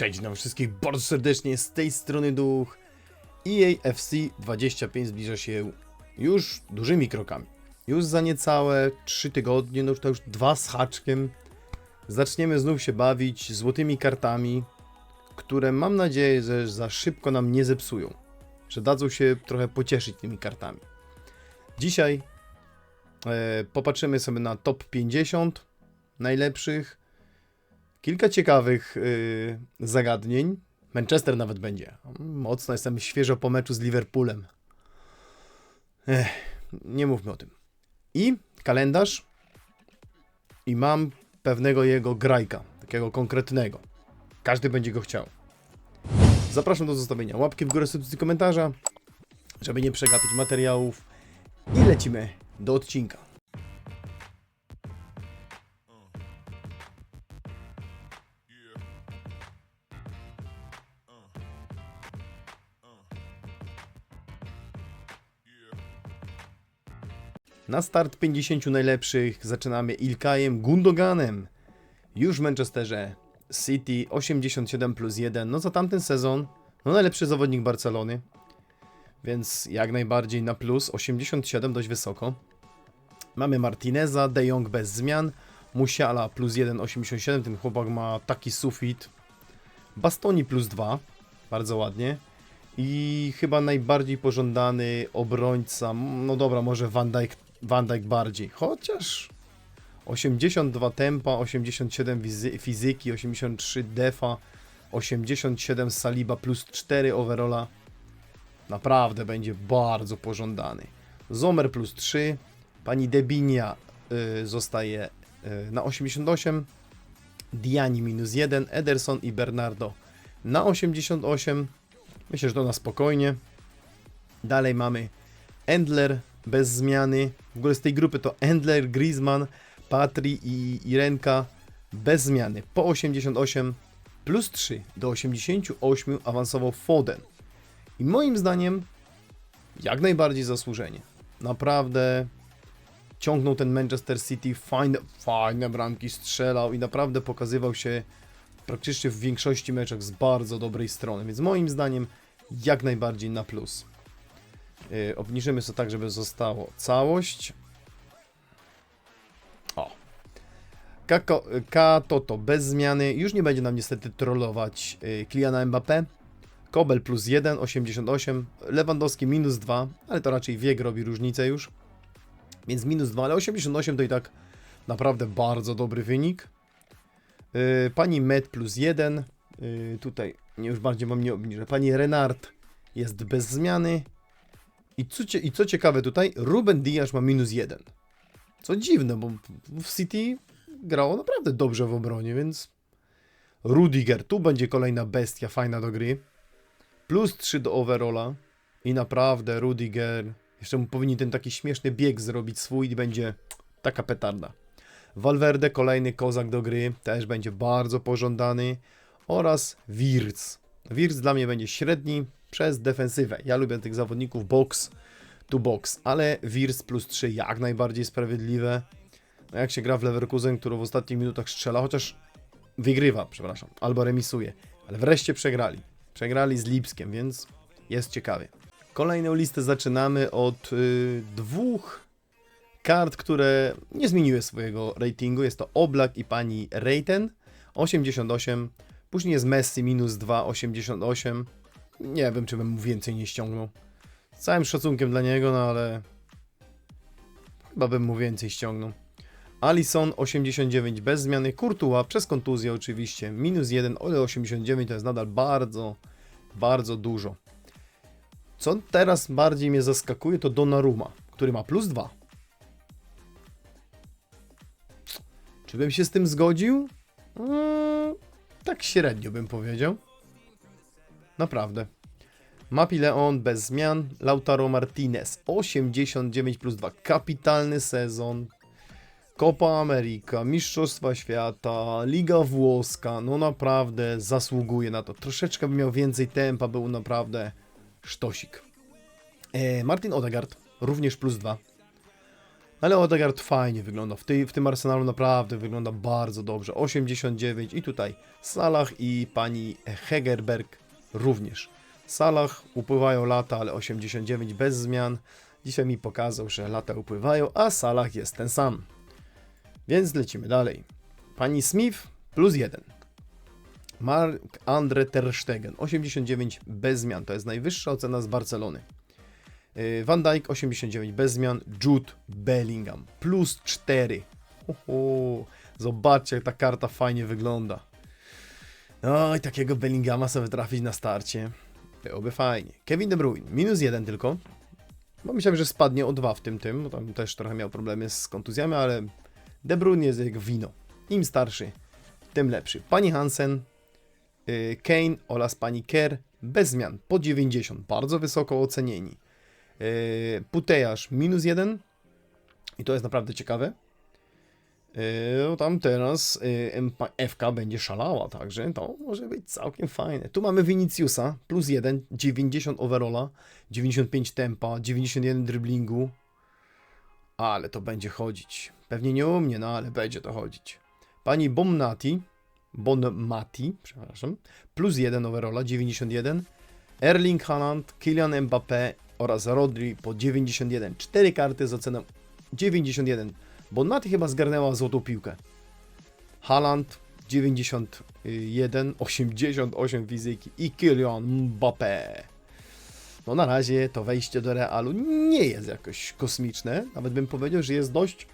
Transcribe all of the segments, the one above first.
Cześć na wszystkich bardzo serdecznie, z tej strony Duch. EA FC 25 zbliża się już dużymi krokami. Już za niecałe 3 tygodnie, no to już dwa z haczkiem, zaczniemy znów się bawić złotymi kartami, które mam nadzieję, że za szybko nam nie zepsują. Że dadzą się trochę pocieszyć tymi kartami. Dzisiaj e, popatrzymy sobie na top 50 najlepszych Kilka ciekawych y, zagadnień. Manchester nawet będzie. Mocno jestem świeżo po meczu z Liverpoolem. Ech, nie mówmy o tym. I kalendarz. I mam pewnego jego grajka, takiego konkretnego. Każdy będzie go chciał. Zapraszam do zostawienia łapki w górę, subskrypcji, komentarza, żeby nie przegapić materiałów. I lecimy do odcinka. Na start 50 najlepszych zaczynamy Ilkajem Gundoganem. Już w Manchesterze City 87 plus 1. No za tamten sezon, no najlepszy zawodnik Barcelony. Więc jak najbardziej na plus 87 dość wysoko. Mamy Martineza, De Jong bez zmian. Musiala plus 1,87. Ten chłopak ma taki sufit. Bastoni plus 2. Bardzo ładnie. I chyba najbardziej pożądany obrońca, no dobra, może Van Dijk, Van Dijk bardziej, chociaż 82 tempa, 87 wizy- fizyki, 83 defa, 87 saliba plus 4 overalla. Naprawdę będzie bardzo pożądany. Zomer plus 3, pani Debinia y, zostaje y, na 88, Diani minus 1, Ederson i Bernardo na 88. Myślę, że to na spokojnie. Dalej mamy Endler bez zmiany. W ogóle z tej grupy to Endler, Griezmann, Patri i Irenka bez zmiany. Po 88 plus 3 do 88 awansował Foden. I moim zdaniem jak najbardziej zasłużenie. Naprawdę ciągnął ten Manchester City, fajne, fajne bramki strzelał i naprawdę pokazywał się praktycznie w większości meczach z bardzo dobrej strony, więc moim zdaniem jak najbardziej na plus. Yy, obniżymy to tak, żeby zostało całość. O. Kako- Katoto bez zmiany. Już nie będzie nam niestety trollować yy, Kyliana Mbappé. Kobel plus 1, 88. Lewandowski minus 2, ale to raczej wiek robi różnicę już. Więc minus 2, ale 88 to i tak naprawdę bardzo dobry wynik. Yy, Pani Met plus 1. Yy, tutaj już bardziej wam nie obniżę. Pani Renard jest bez zmiany. I co, I co ciekawe tutaj, Ruben Diaz ma minus 1. Co dziwne, bo w City grało naprawdę dobrze w obronie, więc Rudiger, tu będzie kolejna bestia fajna do gry. Plus 3 do overalla. I naprawdę Rudiger, jeszcze mu powinien ten taki śmieszny bieg zrobić swój i będzie taka petarda. Valverde, kolejny kozak do gry, też będzie bardzo pożądany. Oraz Wirtz. Wirtz dla mnie będzie średni przez defensywę. Ja lubię tych zawodników box to box, ale Wirtz plus 3 jak najbardziej sprawiedliwe. No jak się gra w Leverkusen, który w ostatnich minutach strzela, chociaż wygrywa, przepraszam, albo remisuje, ale wreszcie przegrali. Przegrali z Lipskiem, więc jest ciekawie. Kolejną listę zaczynamy od y, dwóch kart, które nie zmieniły swojego ratingu. Jest to Oblak i pani Reiten 88. Później jest Messi minus 2, 88. Nie wiem, czy bym mu więcej nie ściągnął. Z całym szacunkiem dla niego, no ale chyba bym mu więcej ściągnął. Alison 89 bez zmiany. Courtois przez kontuzję oczywiście. Minus 1, ale 89 to jest nadal bardzo, bardzo dużo. Co teraz bardziej mnie zaskakuje to Donnarumma, który ma plus 2. Czy bym się z tym zgodził? Mm, tak średnio bym powiedział. Naprawdę. Mapi Leon bez zmian. Lautaro Martinez 89 plus 2. Kapitalny sezon. Copa America, Mistrzostwa Świata, Liga Włoska. No naprawdę zasługuje na to. Troszeczkę by miał więcej tempa, był naprawdę sztosik. E, Martin Odegaard również plus 2. Ale Odegaard fajnie wygląda. W, tej, w tym Arsenalu naprawdę wygląda bardzo dobrze. 89 i tutaj Salah i pani Hegerberg również. Salah upływają lata, ale 89 bez zmian. Dzisiaj mi pokazał, że lata upływają, a Salah jest ten sam. Więc lecimy dalej. Pani Smith plus 1. Mark Andre Ter Stegen 89 bez zmian. To jest najwyższa ocena z Barcelony. Yy, Van Dijk 89 bez zmian. Jude Bellingham plus 4. Uhu. Zobaczcie, jak ta karta fajnie wygląda. I takiego Bellinghama sobie trafić na starcie. Byłoby fajnie. Kevin De Bruyne minus 1 tylko. Bo myślałem, że spadnie o 2 w tym tym, bo tam też trochę miał problemy z kontuzjami, ale De Bruyne jest jak wino. Im starszy, tym lepszy. Pani Hansen, y, Kane oraz pani Kerr bez zmian, po 90, bardzo wysoko ocenieni. Y, Putejarz minus 1 i to jest naprawdę ciekawe. Y, No tam teraz y, MPA FK będzie szalała, także to może być całkiem fajne. Tu mamy Viniciusa, plus 1, 90 overalla, 95 tempa, 91 driblingu. Ale to będzie chodzić. Pewnie nie u mnie, no ale będzie to chodzić. Pani Bomnati, Bonmati, przepraszam, plus 1 overalla, 91. Erling Haaland, Kylian Mbappé oraz Rodri po 91. Cztery karty z oceną 91. Bonmati chyba zgarnęła złotą piłkę. Haaland 91, 88 fizyki i Kylian Mbappé. No na razie to wejście do Realu nie jest jakoś kosmiczne. Nawet bym powiedział, że jest dość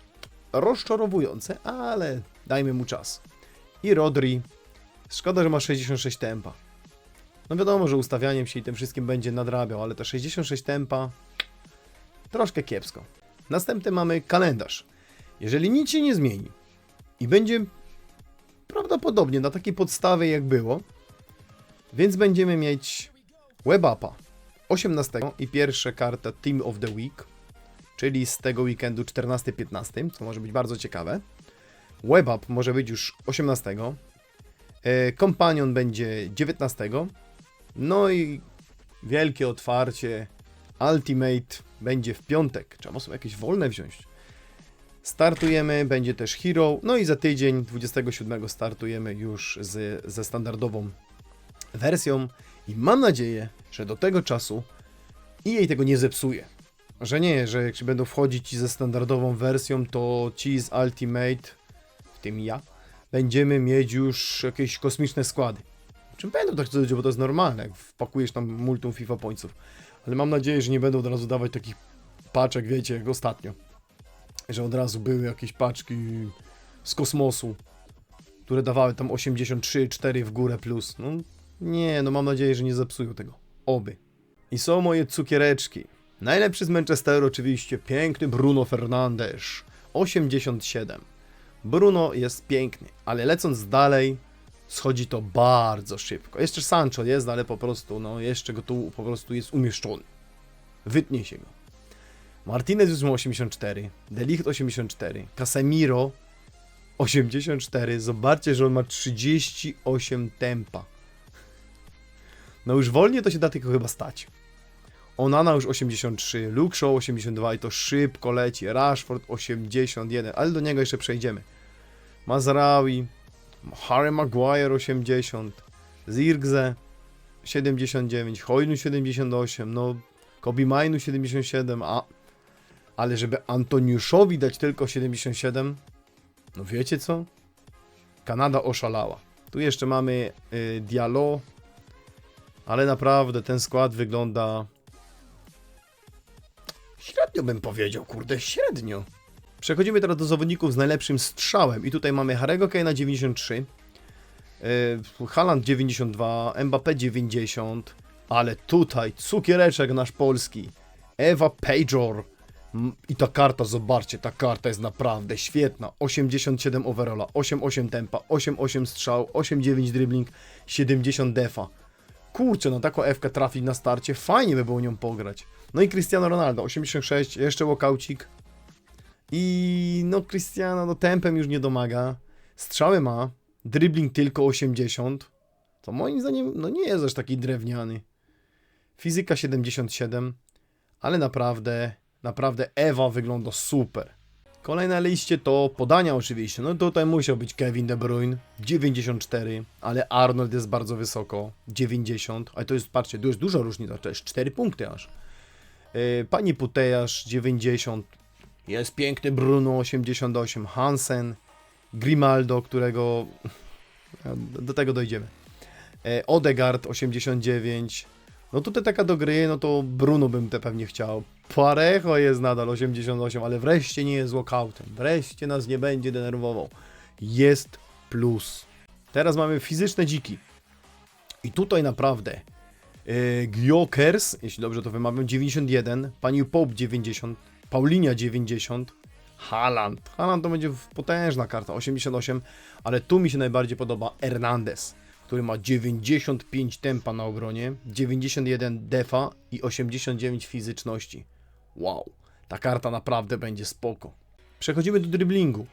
rozczarowujące, ale dajmy mu czas. I Rodri. Szkoda, że ma 66 tempa. No wiadomo, że ustawianiem się i tym wszystkim będzie nadrabiał, ale to 66 tempa troszkę kiepsko. Następny mamy kalendarz. Jeżeli nic się nie zmieni i będzie prawdopodobnie na takiej podstawie jak było, więc będziemy mieć WebAppa 18 i pierwsza karta Team of the Week, czyli z tego weekendu 14-15, co może być bardzo ciekawe. WebApp może być już 18. e, Companion będzie 19. No i wielkie otwarcie Ultimate będzie w piątek. Trzeba sobie jakieś wolne wziąć. Startujemy, będzie też Hero. No i za tydzień, 27 startujemy już z, ze standardową wersją. I mam nadzieję, że do tego czasu EA tego nie zepsuje. Że nie, że jak będą wchodzić ze standardową wersją, to ci z Ultimate, w tym ja, będziemy mieć już jakieś kosmiczne składy. Czym będą tak ludzie, bo to jest normalne, jak wpakujesz tam multum FIFA pointsów. Ale mam nadzieję, że nie będą od razu dawać takich paczek, wiecie, jak ostatnio. Że od razu były jakieś paczki z kosmosu, które dawały tam 83, 4 w górę plus. No nie, no mam nadzieję, że nie zepsują tego. Oby. I są moje cukiereczki. Najlepszy z Manchesteru oczywiście piękny Bruno Fernandes. 87. Bruno jest piękny, ale lecąc dalej schodzi to bardzo szybko. Jeszcze Sancho jest, ale po prostu, no jeszcze go tu po prostu jest umieszczony. Wytnie się go. Martinez już ma 84, Delicht 84, Casemiro 84. Zobaczcie, że on ma 38 tempa. No już wolniej to się da tylko chyba stać. Onana już 83, Luke Shaw 82 i to szybko leci. Rashford 81, ale do niego jeszcze przejdziemy. Mazraoui, Harry Maguire 80, Zirgze 79, Hojnu 78, no Kobe Mainu 77, a ale żeby Antoniuszowi dać tylko 77, no wiecie co? Kanada oszalała. Tu jeszcze mamy y, Diallo, ale naprawdę ten skład wygląda średnio bym powiedział, kurde, średnio. Przechodzimy teraz do zawodników z najlepszym strzałem i tutaj mamy Harego Kane'a 93, yy, Haaland 92, Mbappé 90, ale tutaj cukiereczek nasz polski, Ewa Pajor Mm, i ta karta, zobaczcie, ta karta jest naprawdę świetna, 87 overalla, 88 tempa, 88 strzał, 89 dribbling, 70 defa. Kurczę, no taką F trafić na starcie, fajnie by było nią pograć. No i Cristiano Ronaldo, 86, jeszcze walkaucik. I no Cristiano, no tempem już nie domaga. Strzały ma, dribbling tylko 80. To moim zdaniem, no nie jest aż taki drewniany. Fizyka 77, ale naprawdę, naprawdę Ewa wygląda super. Kolejne liście to podania oczywiście. No tutaj musiał być Kevin De Bruyne 94, ale Arnold jest bardzo wysoko 90, ale to jest, patrzcie, tu jest duża różnica, to jest 4 punkty aż. Yy, Pani Putejarz 90, jest piękny Bruno 88, Hansen, Grimaldo, którego do tego dojdziemy. E, Odegaard 89. No tutaj taka do gry, no to Bruno bym te pewnie chciał. Parejo jest nadal 88, ale wreszcie nie jest walkoutem. Wreszcie nas nie będzie denerwował. Jest plus. Teraz mamy fizyczne dziki. I tutaj naprawdę yy, Gyokers, jeśli dobrze to wymawiam, 91, pani Pope 90, Paulinia 90, Haaland. Haaland to będzie potężna karta, 88, ale tu mi się najbardziej podoba Hernandez, który ma 95 tempa na obronie, 91 defa i 89 fizyczności. Wow, ta karta naprawdę będzie spoko. Przechodzimy do driblingu.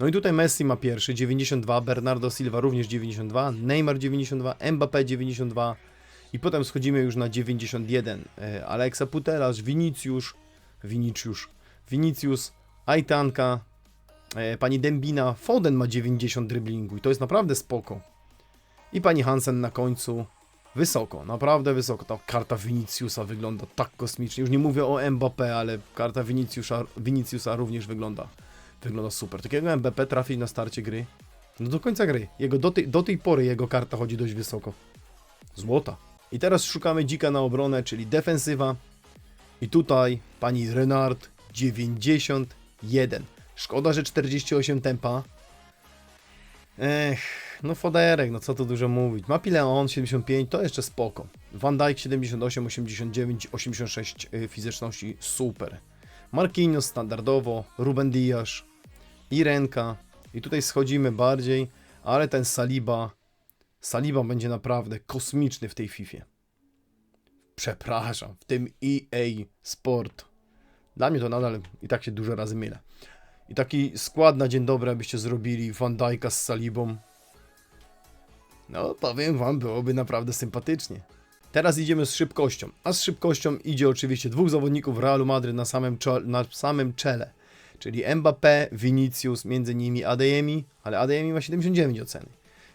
No i tutaj Messi ma pierwszy, 92, Bernardo Silva również 92, Neymar 92, Mbappé 92 i potem schodzimy już na 91. E, Alexa Putelas, Vinicius, Vinicius, Vinicius, Aitanka, e, pani Dembina, Foden ma 90 driblingu i to jest naprawdę spoko. I pani Hansen na końcu wysoko, naprawdę wysoko. Ta karta Viniciusa wygląda tak kosmicznie. Już nie mówię o Mbappé, ale karta Viniciusa, również wygląda, wygląda super. Takiego Mbappé trafić na starcie gry, no do końca gry. Jego, do, tej, do tej pory jego karta chodzi dość wysoko. Złota. I teraz szukamy dzika na obronę, czyli defensywa. I tutaj pani Renard 91. Szkoda, że 48 tempa. Ech, no Foderek, no co tu dużo mówić. Mapi Leon 75 to jeszcze spoko. Van Dijk 78, 89, 86 y, fizyczności super. Marquinhos standardowo, Ruben Dias, Irenka. I tutaj schodzimy bardziej, ale ten Saliba, Saliba będzie naprawdę kosmiczny w tej Fifie. Przepraszam, w tym EA Sport. Dla mnie to nadal i tak się dużo razy mylę. I taki skład na dzień dobry, abyście zrobili Van Dijk'a z Salibą. No, powiem wam, byłoby naprawdę sympatycznie. Teraz idziemy z szybkością, a z szybkością idzie oczywiście dwóch zawodników Realu Madryt na samym, na samym czele. Czyli Mbappé, Vinicius, między nimi Adeyemi, ale Adeyemi ma 79 oceny.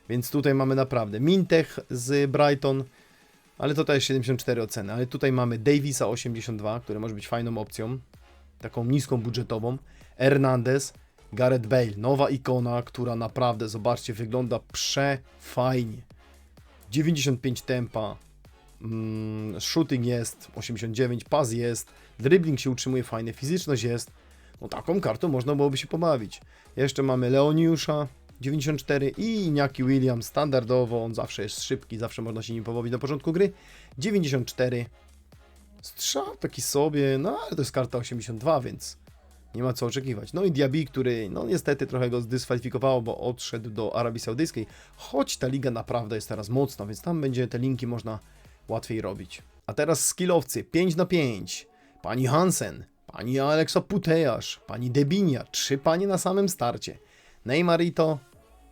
Więc tutaj mamy naprawdę Mintech z Brighton, ale to też 74 oceny. Ale tutaj mamy Davisa 82, który może być fajną opcją, taką niską budżetową. Hernandez, Gareth Bale, nowa ikona, która naprawdę, zobaczcie, wygląda przefajnie. 95 tempa, mm, shooting jest, 89, pas jest, dribbling się utrzymuje fajnie, fizyczność jest. No taką kartą można byłoby się pobawić. Jeszcze mamy Leoniusza, 94 i Iñaki Williams standardowo, on zawsze jest szybki, zawsze można się nim pobawić na początku gry. 94. Strzał taki sobie, no ale to jest karta 82, więc nie ma co oczekiwać. No i Diaby, który no niestety trochę go zdyskwalifikowało, bo odszedł do Arabii Saudyjskiej, choć ta liga naprawdę jest teraz mocna, więc tam będzie te linki można łatwiej robić. A teraz skillowcy 5 na 5. Pani Hansen, pani Alexa Putejarz, pani Debinia, trzy panie na samym starcie. Neymarito,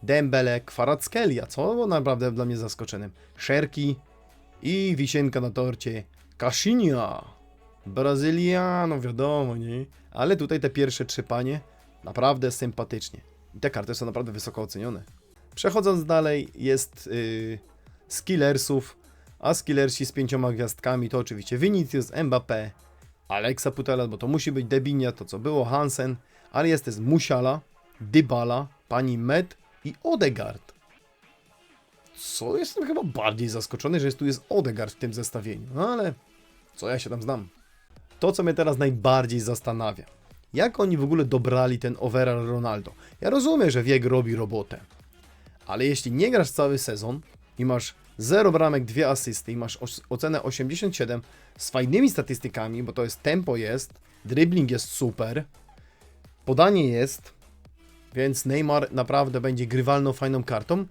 Dembele, Kwarackelia, co było naprawdę dla mnie zaskoczeniem. Szerki i wisienka na torcie. Kasinia, Brazyliano, wiadomo, nie? Ale tutaj te pierwsze trzy panie naprawdę sympatycznie. I te karty są naprawdę wysoko ocenione. Przechodząc dalej, jest yy, skillersów, a skillersi z pięcioma gwiazdkami to oczywiście Vinicius, Mbappé, Alexa Putela, bo to musi być Debinia, to co było, Hansen, ale jest też Musiala, Dybala, pani Med i Odegaard. Co jestem chyba bardziej zaskoczony, że tu jest Odegaard w tym zestawieniu, no ale co ja się tam znam. To, co mnie teraz najbardziej zastanawia, jak oni w ogóle dobrali ten overall Ronaldo. Ja rozumiem, że wiek robi robotę, ale jeśli nie grasz cały sezon i masz 0 bramek, 2 asysty i masz ocenę 87 z fajnymi statystykami, bo to jest tempo jest, dribbling jest super, podanie jest, więc Neymar naprawdę będzie grywalną, fajną kartą.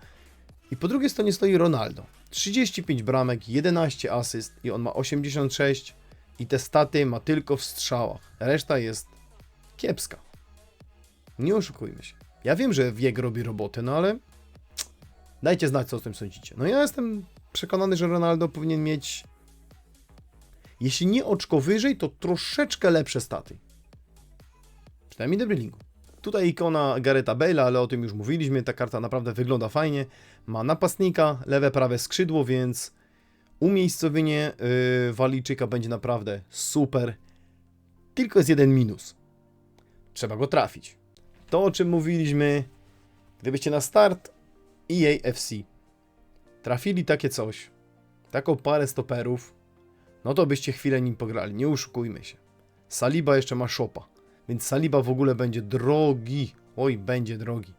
I po drugiej stronie stoi Ronaldo. 35 bramek, 11 asyst i on ma 86 i te staty ma tylko w strzałach. Reszta jest kiepska. Nie oszukujmy się. Ja wiem, że wiek robi robotę, no ale dajcie znać, co o tym sądzicie. No ja jestem przekonany, że Ronaldo powinien mieć jeśli nie oczko wyżej, to troszeczkę lepsze staty. Przynajmniej driblingu. Tutaj ikona Gareta Bale'a, ale o tym już mówiliśmy. Ta karta naprawdę wygląda fajnie. Ma napastnika, lewe, prawe skrzydło, więc umiejscowienie yy, Walijczyka będzie naprawdę super. Tylko jest jeden minus. Trzeba go trafić. To, o czym mówiliśmy, gdybyście na start EA FC trafili takie coś, taką parę stoperów, no to byście chwilę nim pograli, nie oszukujmy się. Saliba jeszcze ma szopa, więc Saliba w ogóle będzie drogi. Oj, będzie drogi.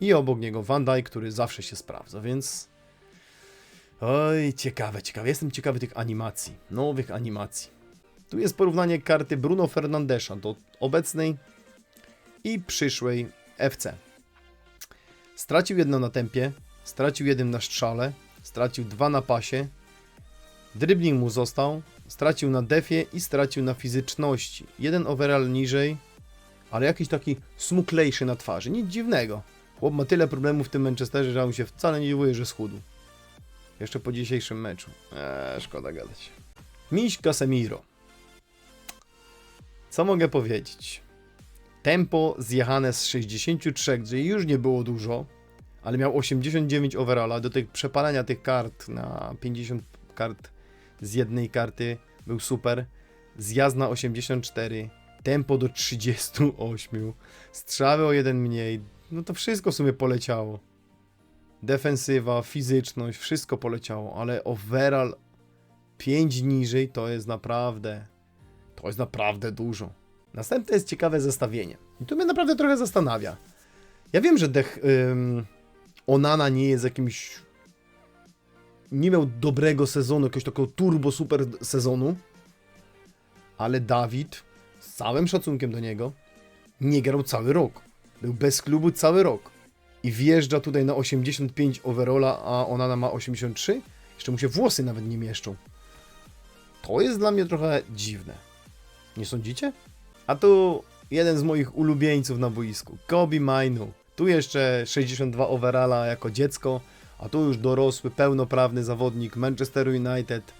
I obok niego Van Dijk, który zawsze się sprawdza, więc... Oj, ciekawe, ciekawe. Jestem ciekawy tych animacji, nowych animacji. Tu jest porównanie karty Bruno Fernandesza do obecnej i przyszłej FC. Stracił jedno na tempie, stracił jeden na strzale, stracił dwa na pasie, dribbling mu został, stracił na defie i stracił na fizyczności. Jeden overall niżej, ale jakiś taki smuklejszy na twarzy, nic dziwnego. Chłop ma tyle problemów w tym Manchesterze, że mu się wcale nie dziwię, że schudł. Jeszcze po dzisiejszym meczu. Eee, szkoda gadać. Miś Casemiro. Co mogę powiedzieć? Tempo zjechane z 63, gdzie już nie było dużo, ale miał 89 overalla. Do tych przepalania tych kart na 50 kart z jednej karty był super. Zjazd na 84, tempo do 38, strzały o jeden mniej. No to wszystko w sumie poleciało. Defensywa, fizyczność, wszystko poleciało, ale overall 5 niżej to jest naprawdę. To jest naprawdę dużo. Następne jest ciekawe zestawienie. I tu mnie naprawdę trochę zastanawia. Ja wiem, że Dech ym, Onana nie jest jakimś. Nie miał dobrego sezonu, jakiegoś takiego turbo super sezonu. Ale Dawid, z całym szacunkiem do niego, nie grał cały rok. Był bez klubu cały rok. I wjeżdża tutaj na 85 overalla, a Onana ma 83. Jeszcze mu się włosy nawet nie mieszczą. To jest dla mnie trochę dziwne. Nie sądzicie? A tu jeden z moich ulubieńców na boisku, Kobe Mainu. Tu jeszcze 62 overalla jako dziecko, a tu już dorosły, pełnoprawny zawodnik Manchesteru United.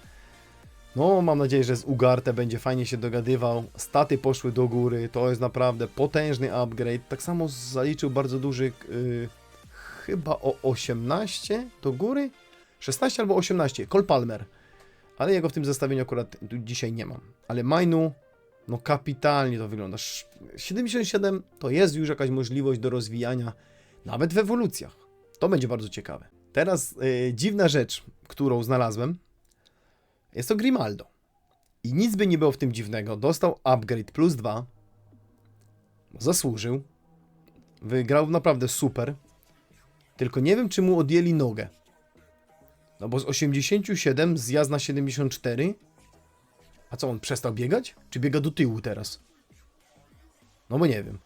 No, mam nadzieję, że z Ugarte będzie fajnie się dogadywał. Staty poszły do góry, to jest naprawdę potężny upgrade. Tak samo zaliczył bardzo duży, yy, chyba o 18 do góry? 16 albo 18, Cole Palmer. Ale jego w tym zestawieniu akurat dzisiaj nie mam. Ale Mainu no kapitalnie to wygląda. Sz- 77 to jest już jakaś możliwość do rozwijania, nawet w ewolucjach. To będzie bardzo ciekawe. Teraz y, dziwna rzecz, którą znalazłem, jest to Grimaldo. I nic by nie było w tym dziwnego. Dostał upgrade plus 2. Zasłużył. Wygrał naprawdę super. Tylko nie wiem, czy mu odjęli nogę. No bo z 87 zjazd na 74 a co, on przestał biegać? Czy biega do tyłu teraz? No bo nie wiem.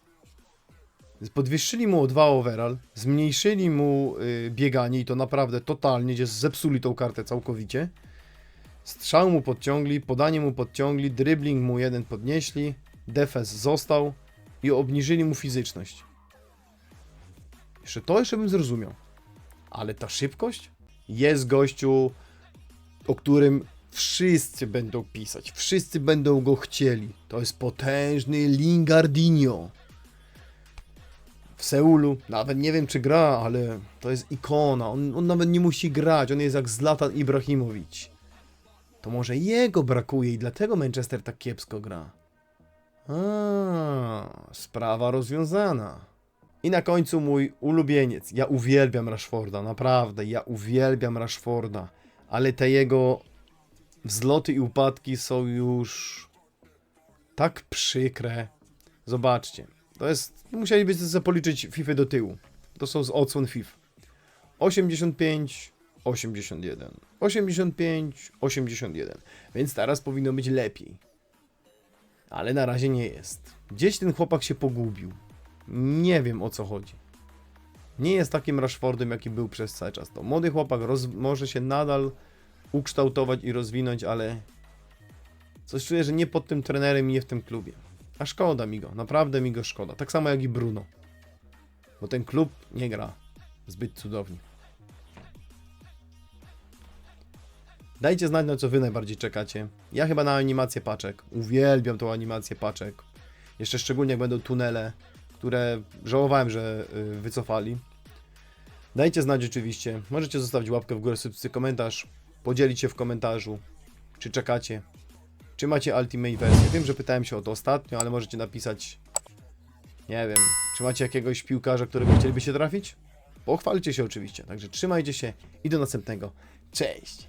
Podwyższyli mu o 2 overall, zmniejszyli mu y, bieganie i to naprawdę totalnie, gdzie zepsuli tą kartę całkowicie. Strzał mu podciągli, podanie mu podciągli, dribbling mu jeden podnieśli, defense został i obniżyli mu fizyczność. Jeszcze to jeszcze bym zrozumiał. Ale ta szybkość? Jest gościu, o którym Wszyscy będą pisać, wszyscy będą go chcieli. To jest potężny Lingardinho. W Seulu, nawet nie wiem czy gra, ale to jest ikona. On, on nawet nie musi grać, on jest jak Zlatan Ibrahimowicz. To może jego brakuje i dlatego Manchester tak kiepsko gra. A, sprawa rozwiązana. I na końcu mój ulubieniec. Ja uwielbiam Rashforda, naprawdę. Ja uwielbiam Rashforda. Ale te jego wzloty i upadki są już tak przykre. Zobaczcie. To jest. Musielibyście sobie policzyć FIFA do tyłu. To są z odsłon FIFA. 85, 81. 85, 81. Więc teraz powinno być lepiej. Ale na razie nie jest. Gdzieś ten chłopak się pogubił. Nie wiem o co chodzi. Nie jest takim Rashfordem, jaki był przez cały czas. To młody chłopak może się nadal ukształtować i rozwinąć, ale coś czuję, że nie pod tym trenerem i nie w tym klubie. A szkoda mi go, naprawdę mi go szkoda. Tak samo jak i Bruno. Bo ten klub nie gra zbyt cudownie. Dajcie znać, na co wy najbardziej czekacie. Ja chyba na animację paczek. Uwielbiam tą animację paczek. Jeszcze szczególnie jak będą tunele, które żałowałem, że y, wycofali. Dajcie znać oczywiście. Możecie zostawić łapkę w górę, subskrypcję, komentarz. Podzielić się w komentarzu. Czy czekacie? Czy macie Ultimate wersję? Wiem, że pytałem się o to ostatnio, ale możecie napisać. Nie wiem. Czy macie jakiegoś piłkarza, którego chcielibyście trafić? Pochwalcie się oczywiście. Także trzymajcie się i do następnego. Cześć!